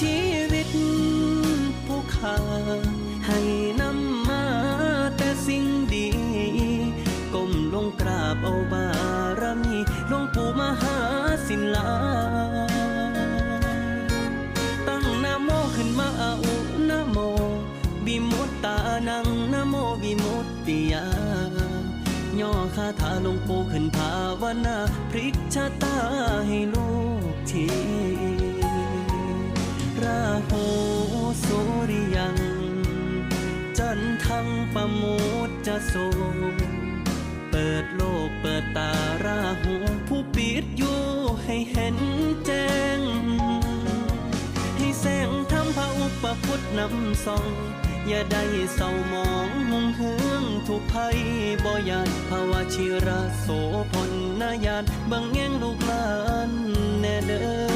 ชีวิตผู้ขาให้นำมาแต่สิ่งดี ก้มลงกราบเอาบารมีหลวงปู่มหาศิลา ตั้งนะโมขึ้นมาอาอุนะโม บิมุตตานังนะโมบิมุตติยาย่อคาถาหลวงปู่ขึ้นภาวนา พริกชะตาให้ลูกที จันทั้งปะมุตจะโสเปิดโลกเปิดตาราหูผู้ปิดอยู่ให้เห็นแจ้ง ให้แสงทำพระอุปพุทธนำส่อง อย่าได้เศร้ามองมุงเฮืองทุกภัยบ่ยานภาวะชิระโสพลนายานบังแง่งลูกหลานแน่เด้อ